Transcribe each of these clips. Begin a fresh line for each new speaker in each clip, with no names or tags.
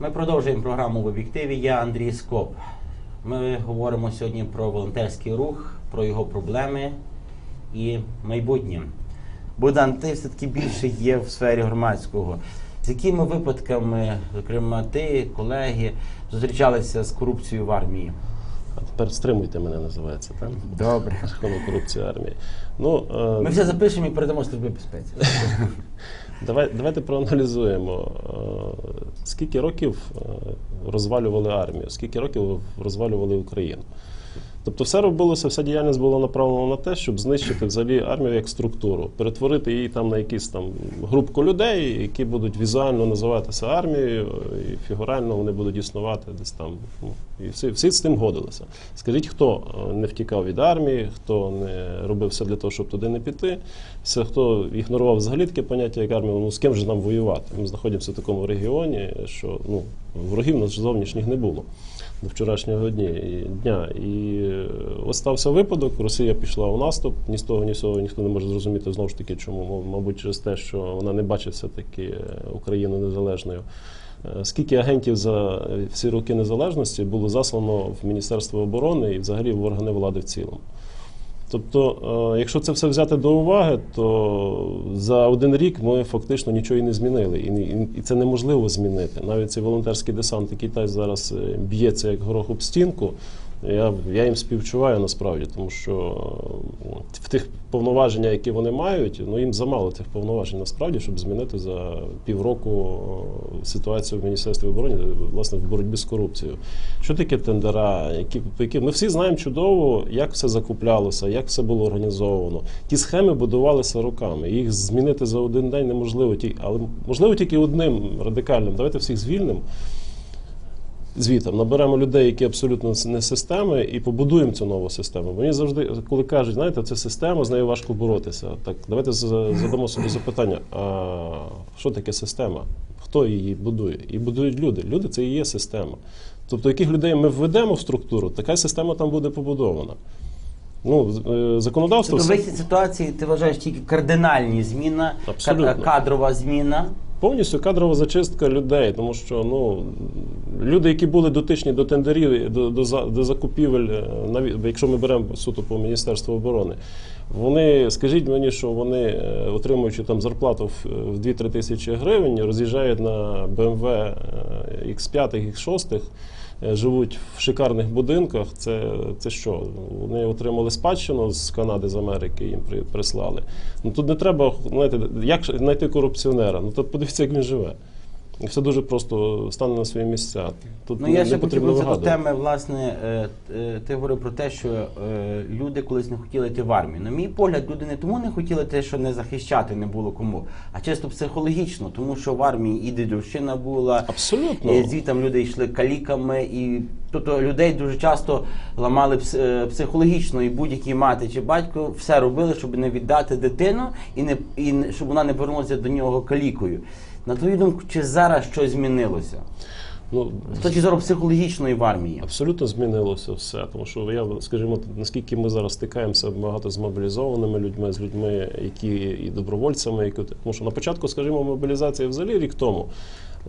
Ми продовжуємо програму в об'єктиві. Я Андрій Скоп. Ми говоримо сьогодні про волонтерський рух, про його проблеми і майбутнє. Богдан, ти все-таки більше є в сфері громадського. З якими випадками, зокрема, ти, колеги, зустрічалися з корупцією в армії?
А тепер стримуйте мене, називається, так?
Добре.
Школа корупції армії. Ну, е,
Ми все запишемо і передамо службі безпеці.
давай, давайте проаналізуємо. е, Скільки років е, розвалювали армію, скільки років розвалювали Україну. Тобто все робилося, вся діяльність була направлена на те, щоб знищити взагалі армію як структуру, перетворити її там на якісь там групку людей, які будуть візуально називатися армією, і фігурально вони будуть існувати десь там. Ну, І всі, всі з тим годилися. Скажіть, хто е, не втікав від армії, хто не робив все для того, щоб туди не піти, все, хто ігнорував взагалі таке поняття, як армія, ну з ким же нам воювати? Ми знаходимося в такому регіоні, що ну, ворогів нас зовнішніх не було вчорашнього дні, дня. І е, ось стався випадок, Росія пішла у наступ, ні з того, ні з цього ніхто не може зрозуміти знову ж таки, чому, мабуть, через те, що вона не бачить все-таки е, Україну незалежною. Е, Скільки агентів за всі роки незалежності було заслано в Міністерство оборони і взагалі в органи влади в цілому? Тобто, е, якщо це все взяти до уваги, то за один рік ми фактично нічого і не змінили, і, це неможливо змінити. Навіть цей волонтерський десант, який зараз е, б'ється як горох об стінку. Я, я їм співчуваю насправді, тому що е, в тих повноваженнях, які вони мають, ну їм замало тих повноважень насправді, щоб змінити за півроку е, ситуацію в Міністерстві оборони, власне, в боротьбі з корупцією. Що таке тендера? Які, які ми всі знаємо чудово, як все закуплялося, як все було організовано. Ті схеми будувалися роками. Їх змінити за один день неможливо. Але можливо тільки одним радикальним. Давайте всіх звільнимо. Звітом наберемо людей, які абсолютно не системи, і побудуємо цю нову систему. Мені завжди, коли кажуть, знаєте, це система, з нею важко боротися. Так, давайте задамо собі запитання: а що таке система? Хто її будує? І будують люди. Люди це і є система. Тобто, яких людей ми введемо в структуру, така система там буде побудована. Ну, е, законодавство.
Тобто в цій ситуації ти вважаєш тільки кардинальні зміна,
Абсолютно.
кадрова зміна.
Повністю кадрова зачистка людей, тому що ну люди, які були дотичні до тендерів, до, до, до закупівель, е, якщо ми беремо суто по Міністерству оборони, вони скажіть мені, що вони, е, отримуючи там зарплату в, в 2-3 тисячі гривень, роз'їжджають на BMW X5, X6, е, живуть в шикарних будинках. Це, це що? Вони отримали спадщину з Канади, з Америки, їм при, прислали. Ну тут не треба знаєте, як знайти корупціонера. Ну то подивіться, як він живе. І все дуже просто стане на свої місця. Тут
Ну, я
не
ще
потрібно
хотів до теми, власне, е, е, ти говорив про те, що е, люди колись не хотіли йти в армію. На мій погляд, люди не тому не хотіли те, що не захищати не було кому, а чисто психологічно, тому що в армії і дідовщина була,
Абсолютно.
і звідти люди йшли каліками, і тобто людей дуже часто ламали пс- психологічно, і будь-який мати чи батько все робили, щоб не віддати дитину і не і щоб вона не повернулася до нього калікою. На твою думку, чи зараз щось змінилося?
Ну,
З точки зору психологічної в армії.
Абсолютно змінилося все. Тому що я скажімо, наскільки ми зараз стикаємося багато з мобілізованими людьми, з людьми, які і добровольцями, які тому що на початку, скажімо, мобілізація взагалі рік тому.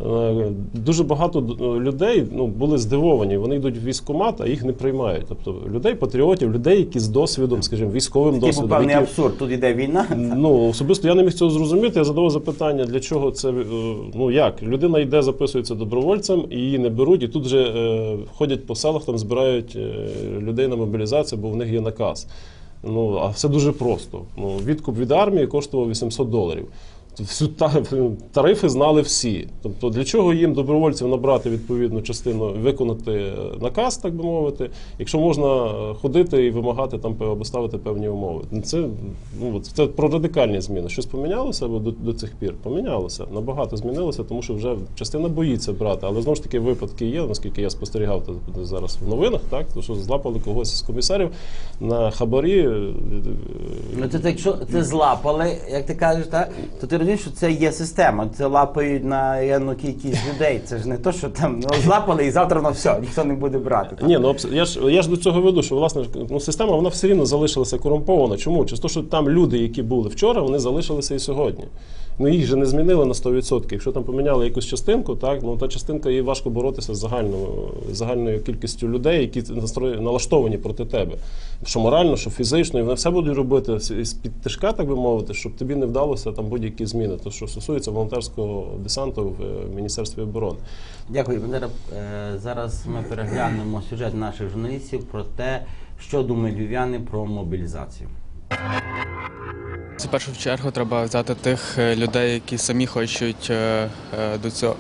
Е, Дуже багато людей ну, були здивовані. Вони йдуть в військкомат, а їх не приймають. Тобто людей, патріотів, людей, які з досвідом, скажімо, військовим
Типу
досвідом.
певний
які-
абсурд. Тут іде війна.
Ну особисто я не міг цього зрозуміти. Я задавав запитання, для чого це е, ну як людина йде, записується добровольцем, і її не беруть, і тут же е, ходять по селах, там збирають е, людей на мобілізацію, бо в них є наказ. Ну а все дуже просто. Ну відкуп від армії коштував 800 доларів. Всю та, тарифи знали всі. Тобто, для чого їм добровольців набрати відповідну частину, виконати е, наказ, так би мовити, якщо можна е, ходити і вимагати там або ставити певні умови. Це ну це про радикальні зміни. Щось помінялося до, до цих пір? Помінялося. Набагато змінилося, тому що вже частина боїться брати. Але знову ж таки випадки є, наскільки я спостерігав то зараз в новинах, так то що злапали когось з комісарів на хабарі. е,
Ну це якщо це злапали, як ти кажеш, так то ти розумієш, що це є система. Це лапають на яну кількість людей. Це ж не то, що там ну, злапали і завтра на все, ніхто не буде брати. Так?
Ні, ну я ж я ж до цього веду, що власне ну, система вона все рівно залишилася корумпована. Чому? Через те, що там люди, які були вчора, вони залишилися і сьогодні. Ну їх же не змінили на 100%. Якщо там поміняли якусь частинку, так ну та частинка їй важко боротися з загальною, загальною кількістю людей, які настрої- налаштовані проти тебе. Що морально, що фізично, і вони все будуть робити з під тишка, так би мовити, щоб тобі не вдалося там будь-які зміни. То що стосується волонтерського десанту в е, Міністерстві оборони.
Дякую, Бандера. Е, Зараз ми переглянемо сюжет наших журналістів про те, що думають львів'яни про мобілізацію.
В першу чергу треба взяти тих е, людей, які самі хочуть е, е, до цього,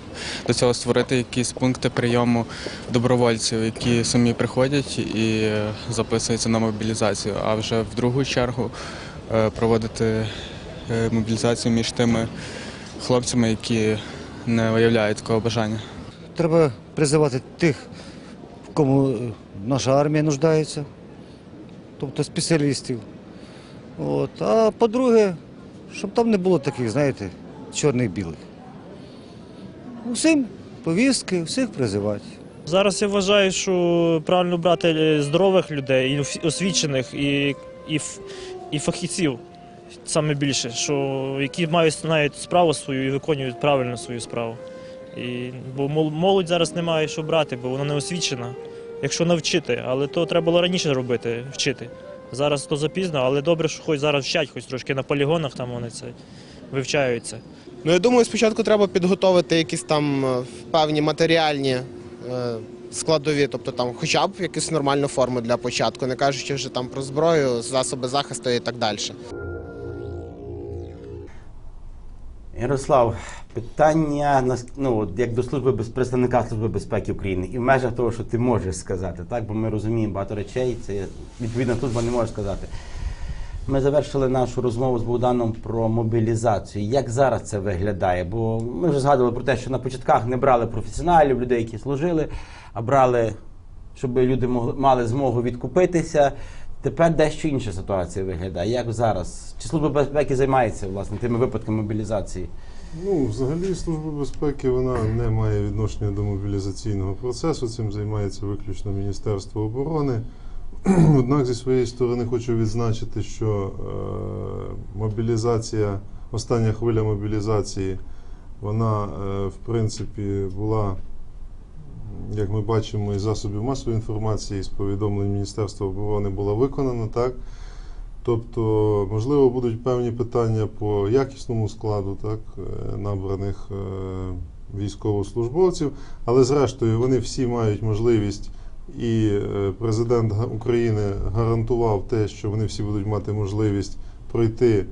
до цього створити якісь пункти прийому добровольців, які самі приходять і записуються на мобілізацію. А вже в другу чергу проводити мобілізацію між тими хлопцями, які не виявляють такого бажання.
Треба призивати тих, в кому наша армія нуждається, тобто спеціалістів. От. А по-друге, щоб там не було таких, знаєте, чорних-білих. Усім повістки, всіх призивати.
Зараз я вважаю, що правильно брати е, здорових людей, і освічених, і, і, і фахівців саме більше, що, які мають знають справу свою і виконують правильно свою справу. І, бо мол- молодь зараз не має що брати, бо вона не освічена. Якщо навчити, але то треба було раніше робити, вчити. Зараз то запізно, але добре, що хоч зараз вчать, хоч трошки на полігонах там вони це вивчаються.
Ну, я думаю, спочатку треба підготовити якісь там е, певні матеріальні е, складові, тобто там хоча б якусь нормальну форму для початку, не кажучи вже там про зброю, засоби захисту і так далі.
Ярослав, питання ну, як до служби без представника Служби безпеки України, і в межах того, що ти можеш сказати, так? бо ми розуміємо багато речей, це відповідна служба не може сказати. Ми завершили нашу розмову з Богданом про мобілізацію. Як зараз це виглядає? Бо ми вже згадували про те, що на початках не брали професіоналів, людей, які служили, а брали, щоб люди могли, мали змогу відкупитися. Тепер дещо інша ситуація виглядає. Як зараз? Чи служба безпеки займається власне тими випадками мобілізації?
Ну, взагалі, Служба безпеки вона не має відношення до мобілізаційного процесу. Цим займається виключно Міністерство оборони. Однак зі своєї сторони хочу відзначити, що е, мобілізація, остання хвиля мобілізації, вона е, в принципі була, як ми бачимо, із засобів масової інформації, з повідомлень Міністерства оборони була виконана так. Тобто, можливо, будуть певні питання по якісному складу так, е, набраних е, військовослужбовців, але зрештою вони всі мають можливість, і е, президент України гарантував те, що вони всі будуть мати можливість пройти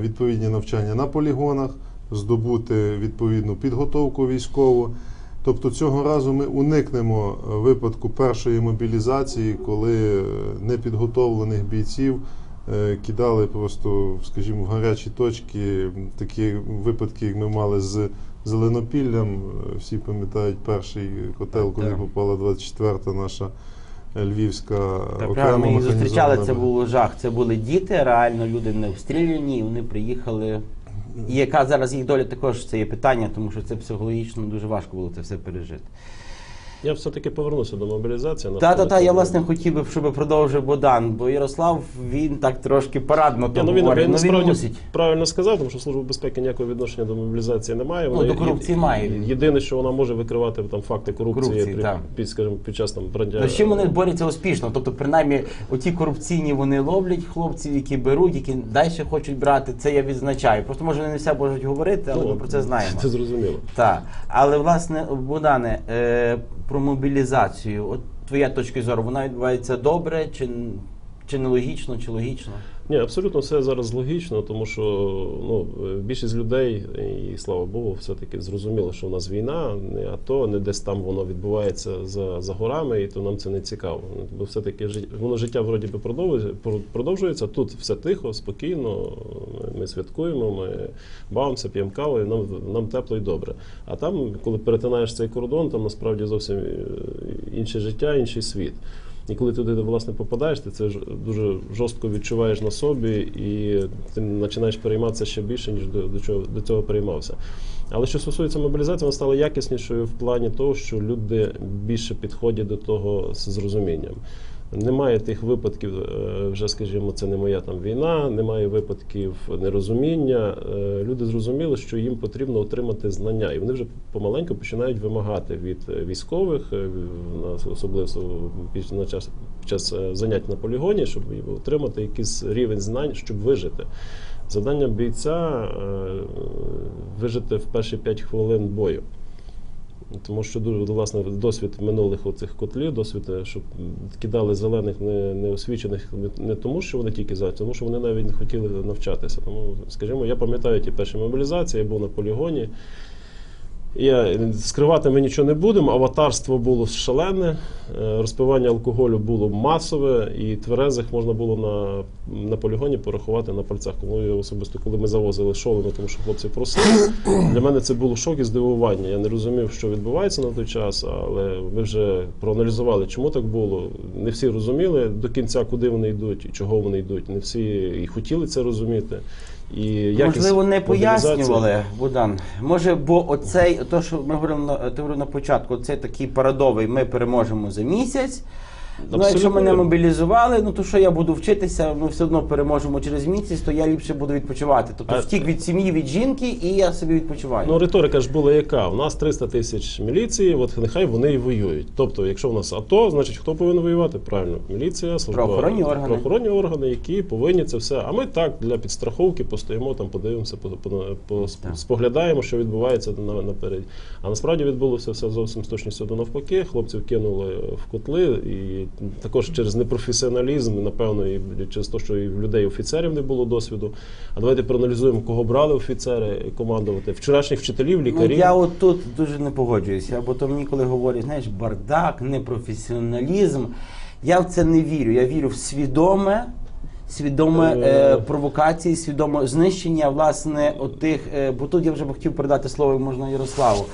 відповідні навчання на полігонах, здобути відповідну підготовку військову. Тобто цього разу ми уникнемо е, випадку першої мобілізації, коли е, непідготовлених бійців е, кидали просто, скажімо, в гарячі точки. Такі випадки, як ми мали з Зеленопіллям. Всі пам'ятають перший котел, коли попала 24-та наша львівська
Так,
окрема
ми їх зустрічали, це був жах. Це були діти, реально люди не обстріляні, і вони приїхали. І яка зараз їх доля також це є питання, тому що це психологічно дуже важко було це все пережити.
Я все-таки повернуся до мобілізації.
Та, та, та, я власне хотів би, щоб продовжив Богдан, бо Ярослав він так трошки парадно то
ну, він,
говорить.
він
Ну, він
насправді
мусить.
правильно сказав, тому що служба безпеки ніякого відношення до мобілізації не має.
Ну, до корупції має.
Єдине, що вона може викривати там факти корупції,
Корупції,
при, під, скажімо, під час там брання.
Ну, з чим вони борються успішно? Тобто, принаймні, оті корупційні вони ловлять хлопців, які беруть, які далі хочуть брати. Це я відзначаю. Просто може вони не все можуть говорити, але
Ну,
ми про це знаємо.
Це зрозуміло.
Так, але власне, Богдане, е, про мобілізацію. От твоя точка зору, вона відбувається добре, чи, чи нелогічно, чи логічно?
Ні, абсолютно все зараз логічно, тому що ну, е, більшість людей, і слава Богу, все-таки зрозуміло, що в нас війна, не АТО, не десь там воно відбувається за, за горами, і то нам це не цікаво. Бо все-таки воно життя вроді би продовжує- про- продовжується. Тут все тихо, спокійно. Ми святкуємо, ми бавимося, п'ємо каву, і нам, нам тепло і добре. А там, коли перетинаєш цей кордон, там насправді зовсім е, інше життя, інший світ. І коли туди власне попадаєш, ти це ж дуже жорстко відчуваєш на собі, і ти починаєш перейматися ще більше, ніж до, до, чого, до цього переймався. Але що стосується мобілізації, вона стала якіснішою в плані того, що люди більше підходять до того з зрозумінням. Немає тих випадків, е, вже скажімо, це не моя там війна, немає випадків нерозуміння. Е, Люди зрозуміли, що їм потрібно отримати знання, і вони вже помаленьку починають вимагати від е, військових, особливо на час, під час занять на полігоні, щоб отримати якийсь рівень знань, щоб вижити. Завдання бійця вижити в перші 5 хвилин бою. Тому що дуже власне досвід минулих оцих котлів, досвід, е, щоб кидали зелених не, неосвічених не, не тому, що вони тільки за, тому що вони навіть не хотіли навчатися. Тому, скажімо, я пам'ятаю ті перші мобілізації, я був на полігоні. Я скривати ми нічого не будемо. Аватарство було шалене, е, розпивання алкоголю було масове, і тверезих можна було на, на полігоні порахувати на пальцях. Я особисто, коли ми завозили шоломи, тому що хлопці просили, для мене це було шок і здивування. Я не розумів, що відбувається на той час, але ми вже проаналізували, чому так було. Не всі розуміли до кінця, куди вони йдуть і чого вони йдуть. Не всі і хотіли це розуміти. І якість
Можливо, не
мобілізації-
пояснювали, Богдан. Може, бо оцей, то, що ми говорили на, ти говорив на початку, цей такий парадовий, ми переможемо за місяць. Ну, якщо мене мобілізували, ну то що я буду вчитися, ми все одно переможемо через місяць, то я ліпше буду відпочивати. Тобто
А-
втік від сім'ї, від жінки, і я собі відпочиваю.
Ну, риторика ж була яка? У нас 300 тисяч міліції, от нехай вони і воюють. Тобто, якщо в нас АТО, значить хто повинен воювати? Правильно, міліція, служба,
Правоохоронні органи.
правоохоронні органи, які повинні це все. А ми так для підстраховки постоїмо там, подивимося, по, по, по, споглядаємо, що відбувається на, наперед. А насправді відбулося все зовсім з точністю до навпаки. Хлопців кинули в котли, і також через непрофесіоналізм, напевно, і через те, що і в людей офіцерів не було досвіду. А давайте проаналізуємо, кого брали офіцери командувати. Вчорашніх вчителів,
Ну,
лікарів.
я от тут дуже не погоджуюся, бо то мені коли говорять, знаєш, бардак, непрофесіоналізм. Я в це не вірю. Я вірю в свідоме, свідоме
Е.
е, провокації, свідоме знищення, власне, отих. Е, бо тут я вже б хотів передати слово можна Ярославу.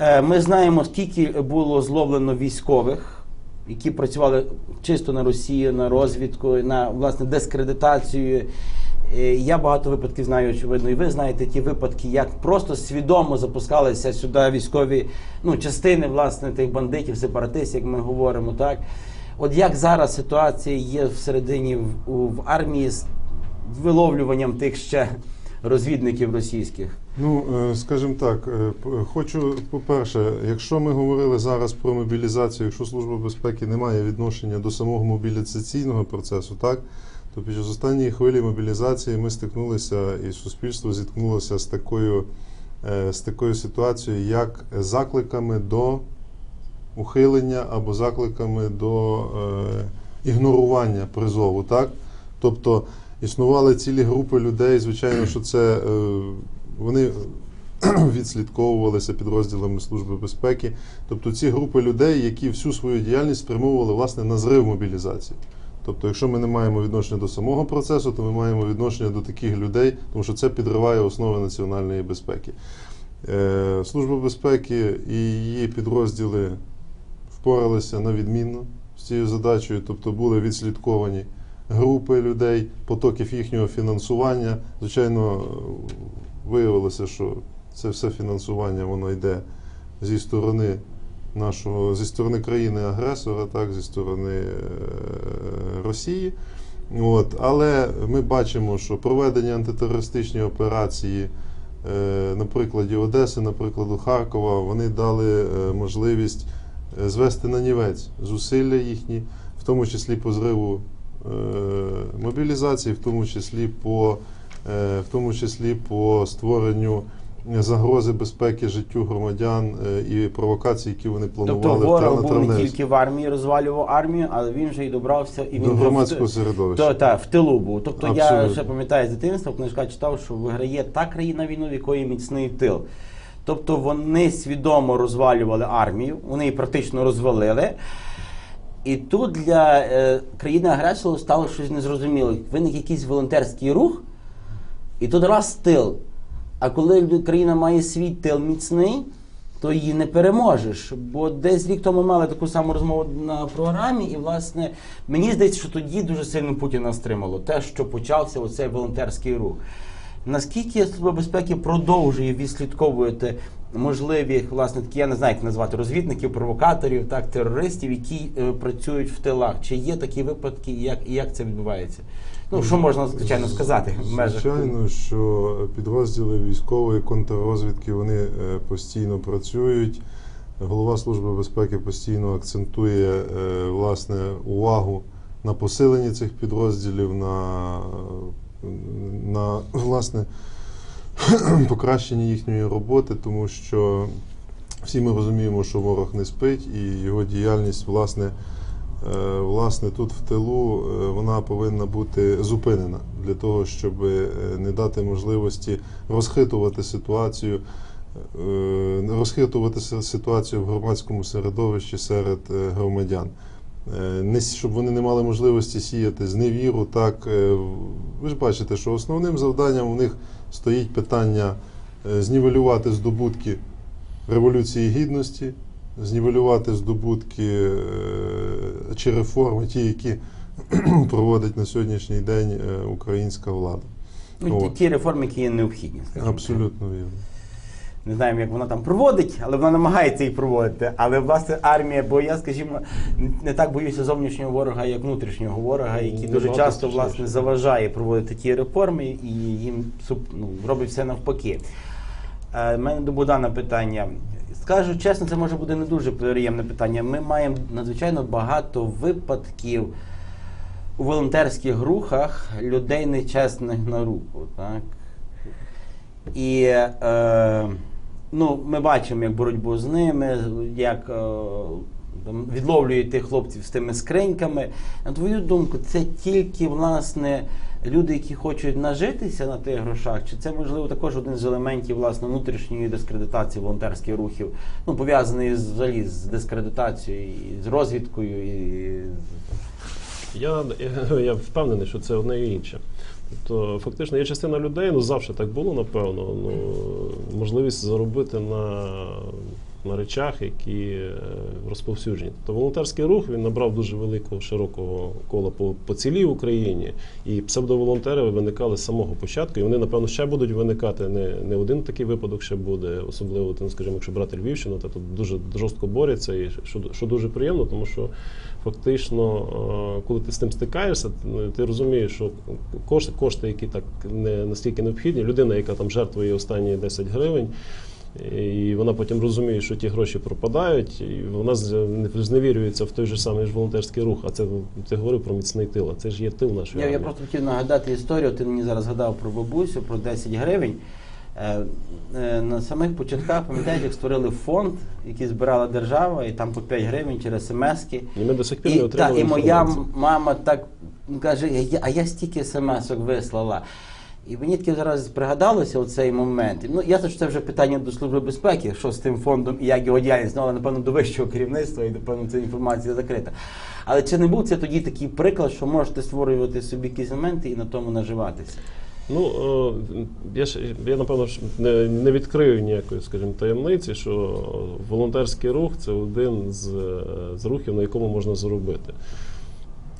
Е, ми знаємо, скільки було зловлено військових. Які працювали чисто на Росію, на розвідку, на власне дискредитацію. Е, Я багато випадків знаю, очевидно, і ви знаєте ті випадки, як просто свідомо запускалися сюди військові ну, частини власне тих бандитів, сепаратистів, як ми говоримо, так. От як зараз ситуація є всередині в, в армії з виловлюванням тих ще розвідників російських?
Ну, е, скажімо так, е, хочу, по-перше, якщо ми говорили зараз про мобілізацію, якщо Служба безпеки не має відношення до самого мобілізаційного процесу, так, то під час останньої хвилі мобілізації ми стикнулися, і суспільство зіткнулося з такою, е, з такою ситуацією, як закликами до ухилення або закликами до е, ігнорування призову, так? Тобто існували цілі групи людей, звичайно, що це е, вони відслідковувалися підрозділами Служби безпеки. Тобто ці групи людей, які всю свою діяльність спрямовували власне на зрив мобілізації. Тобто, якщо ми не маємо відношення до самого процесу, то ми маємо відношення до таких людей, тому що це підриває основи національної безпеки. Е, Служба безпеки і її підрозділи впоралися на відмінно з цією задачею, тобто були відслідковані групи людей, потоків їхнього фінансування. Звичайно, виявилося, що це все фінансування воно йде зі сторони нашого, зі сторони країни-агресора, так, зі сторони е, Росії. От, але ми бачимо, що проведення антитерористичної операції е, на прикладі Одеси, на прикладу Харкова, вони дали е, можливість звести на нівець зусилля їхні, в тому числі по зриву мобілізації, в тому числі по, в тому числі по створенню загрози безпеки життю громадян е, і провокацій, які вони
Тобто
планували
ворог був не тільки в армії, розвалював армію, але він же і добрався і він
До громадського
в-
середовища.
То, та, в тилу був. Тобто я
Абсолютно.
ще пам'ятаю з дитинства, в книжках читав, що виграє та країна війну, в якої міцний тил. Тобто вони свідомо розвалювали армію, вони її практично розвалили. І тут для е, країни-агресора стало щось незрозуміле. Виник якийсь волонтерський рух, і тут раз тил. А коли країна має свій тил міцний, то її не переможеш. Бо десь рік тому мали таку саму розмову на програмі, і власне мені здається, що тоді дуже сильно Путіна стримало те, що почався оцей волонтерський рух. Наскільки Служба безпеки продовжує відслідковувати можливі, власне, такі, я не знаю, як назвати розвідників, провокаторів, так, терористів, які е, працюють в тилах? Чи є такі випадки, як, і як це відбувається? Ну, що можна, звичайно, сказати в?
Звичайно, що підрозділи військової контррозвідки вони е, постійно працюють. Голова Служби безпеки постійно акцентує е, власне увагу на посиленні цих підрозділів, на, на власне покращенні їхньої роботи, тому що всі ми розуміємо, що ворог не спить, і його діяльність, власне, власне, тут в тилу е, вона повинна бути зупинена для того, щоб е, не дати можливості розхитувати ситуацію, е, розхитувати ситуацію в громадському середовищі серед е, громадян. Е, Не, щоб вони не мали можливості сіяти зневіру. Так, е, ви ж бачите, що основним завданням у них стоїть питання е, знівелювати здобутки Революції Гідності, знівелювати здобутки е, чи реформи, ті, які проводить на сьогоднішній день е, українська влада.
Ну, ті-
От.
ті реформи, які є необхідні. скажімо.
Абсолютно вірно.
Не знаємо, як вона там проводить, але вона намагається їх проводити. Але власне армія, бо я, скажімо, не так боюся зовнішнього ворога, як внутрішнього ворога, який дуже часто власне заважає проводити ті реформи і їм ну, робить все навпаки. Е, мене до Богдана питання. Скажу чесно, це може бути не дуже приємне питання. Ми маємо надзвичайно багато випадків у волонтерських рухах людей нечесних на руку. Так? І е, ну, ми бачимо, як боротьбу з ними, як е, відловлюють тих хлопців з тими скриньками. На твою думку, це тільки власне люди, які хочуть нажитися на тих грошах, чи це можливо також один з елементів власне внутрішньої дискредитації волонтерських рухів, ну пов'язаний взагалі з дискредитацією, і з розвідкою і
Я, я, я впевнений, що це одне і інше. Тобто, фактично, є частина людей, ну завжди так було, напевно. Ну, можливість заробити на, на речах, які е, розповсюджені. Тобто волонтерський рух він набрав дуже великого широкого кола по, по цілій Україні, і псевдоволонтери виникали з самого початку, і вони, напевно, ще будуть виникати. Не, не один такий випадок ще буде, особливо, там, скажімо, якщо брати Львівщину, то тут дуже жорстко борються, і що, що дуже приємно, тому що фактично, е, коли ти з тим стикаєшся, ти- ти розумієш, що кошти, кошти, які так не настільки необхідні, людина, яка там жертвує останні 10 гривень. І вона потім розуміє, що ті гроші пропадають, і вона зневірюється в той же самий ж волонтерський рух. А це ти говорив про міцний тил. А це ж є тил нашої
Я, я просто хотів нагадати історію. Ти мені зараз згадав про бабусю, про 10 гривень. Е, е, На самих початках, пам'ятаєш, як створили фонд, який збирала держава, і там по 5 гривень через смски.
І ми до сих пір не
І, та, і моя мама так каже, «А я- а я стільки смс-ок вислала. І мені таки зараз пригадалося оцей момент. Ну, ясно, що це вже питання до Служби безпеки, що з тим фондом і як його діяльність, ну, але напевно до вищого керівництва і напевно ця інформація закрита. Але чи не був це тоді такий приклад, що можете створювати собі якісь моменти і на тому наживатися?
Ну, е, я ж я напевно ж не, не відкрию ніякої, скажімо, таємниці, що волонтерський рух це один з, е, з рухів, на якому можна заробити.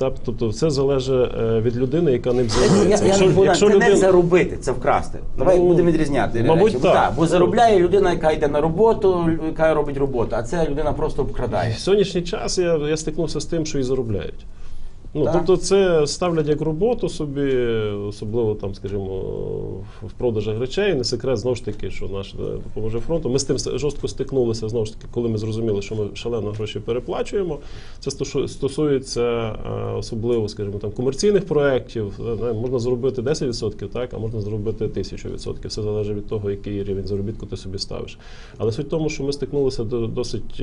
Так, тобто, все залежить е, від людини, яка ним
займається. Я, я, не Богдан, це не заробити, це вкрасти. Давай
Ну,
будемо відрізняти.
мабуть,
речі.
так.
Бо заробляє людина, яка йде на роботу, яка робить роботу, а це людина просто
В
вкрадає.
сьогоднішній час я, я стикнувся з тим, що і заробляють. Ну,
Так.
тобто це ставлять як роботу собі, особливо там, скажімо, в продажах речей. Не секрет знову ж таки, що наш е, допоможе фронту. Ми з тим жорстко стикнулися знову ж таки, коли ми зрозуміли, що ми шалено гроші переплачуємо. Це стосується е, особливо, скажімо, там комерційних проєктів. Е, Можна заробити 10%, так, а можна заробити 1000%. Все залежить від того, який рівень заробітку ти собі ставиш. Але суть в тому, що ми стикнулися до досить.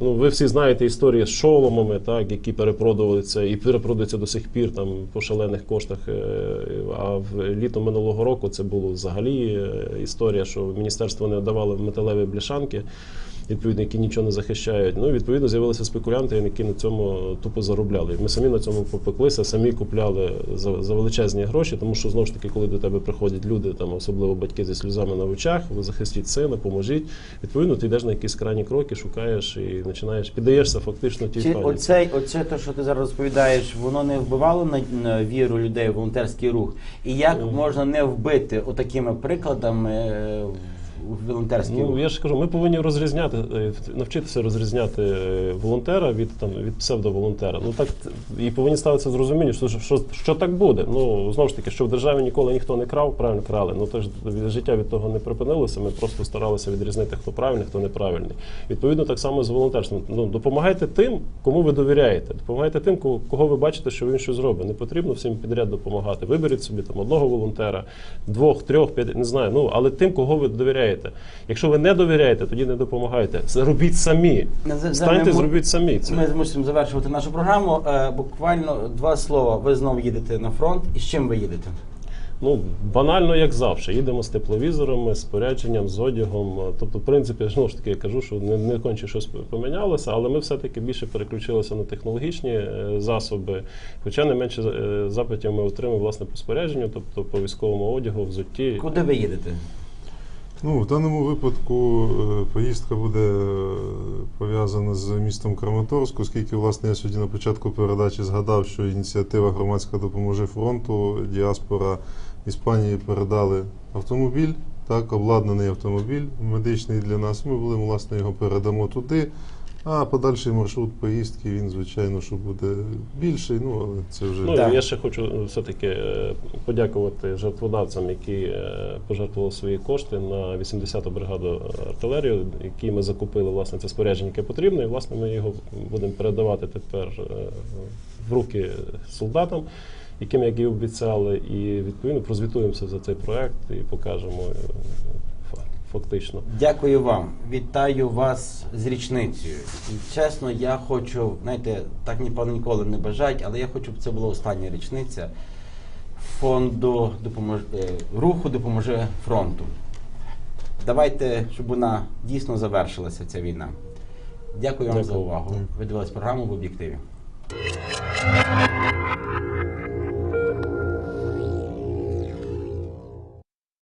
Ну, ви всі знаєте історії з шоломами, так, які перепродувалися і перепродуються до сих пір там по шалених коштах. Е, А в літо минулого року це було взагалі е, історія, що міністерство не давало металеві бляшанки. Відповідно, які нічого не захищають. Ну, і, відповідно, з'явилися спекулянти, які на цьому тупо заробляли. Ми самі на цьому попеклися, самі купляли за, за величезні гроші, тому що знову ж таки, коли до тебе приходять люди, там особливо батьки зі сльозами на очах, ви захистіть сина, поможіть. Відповідно, ти йдеш на якісь крайні кроки, шукаєш і починаєш піддаєшся фактично тій
Чи
паніці.
оце, оце те, що ти зараз розповідаєш, воно не вбивало на, на віру людей в волонтерський рух? І як можна не вбити отакими прикладами в волонтерський рух?
Ну я ж кажу, ми повинні розрізняти, е, навчитися розрізняти е, волонтера від там від псевдоволонтера. Ну так і повинні ставитися з розумінням, що, що, що так буде. Ну знову ж таки, що в державі ніколи ніхто не крав, правильно крали. Ну теж життя від того не припинилося. Ми просто старалися відрізнити, хто правильний, хто неправильний. Відповідно, так само з волонтерством. Ну допомагайте тим, кому ви довіряєте. Допомагайте тим, кого, ви бачите, що він щось зробить. Не потрібно всім підряд допомагати. Виберіть собі там одного волонтера, двох, трьох, п'ять, не знаю. Ну але тим, кого ви довіряєте. Якщо ви не довіряєте, тоді не допомагайте. Робіть самі. Станьте, зробіть самі. Це.
Ми мусимо завершувати нашу програму. Е, буквально два слова. Ви знову їдете на фронт. І з чим ви їдете?
Ну, банально, як завжди. Їдемо з тепловізорами, з спорядженням, з одягом. Тобто, в принципі, знову ж таки, я кажу, що не, не конче щось помінялося, але ми все-таки більше переключилися на технологічні е, засоби. Хоча не менше е, запитів ми отримали власне по спорядженню, тобто по військовому одягу, взутті.
Куди ви їдете?
Ну, в даному випадку е, поїздка буде е, пов'язана з містом Краматорськ, оскільки, власне, я сьогодні на початку передачі згадав, що ініціатива громадська допоможе фронту, діаспора Іспанії передали автомобіль, так, обладнаний автомобіль медичний для нас. Ми власне, його передамо туди. А подальший маршрут поїздки, він, звичайно, що буде більший, ну, але це вже.
Ну, я ще хочу е, все-таки е, подякувати жертводавцям, які е, пожертвували свої кошти на 80-ту бригаду артилерію, які ми закупили власне це спорядження, яке потрібно, і власне ми його будемо передавати тепер в руки солдатам, яким як і обіцяли, і відповідно прозвітуємося за цей проект і покажемо фактично.
Дякую вам. Вітаю вас з річницею. І чесно, я хочу, знаєте, так ніколи ніколи не бажають, але я хочу, щоб це була остання річниця фонду допомож... е, руху допоможе фронту. Давайте, щоб вона дійсно завершилася, ця війна. Дякую вам за увагу.
Дякую.
Ви дивились програму в об'єктиві.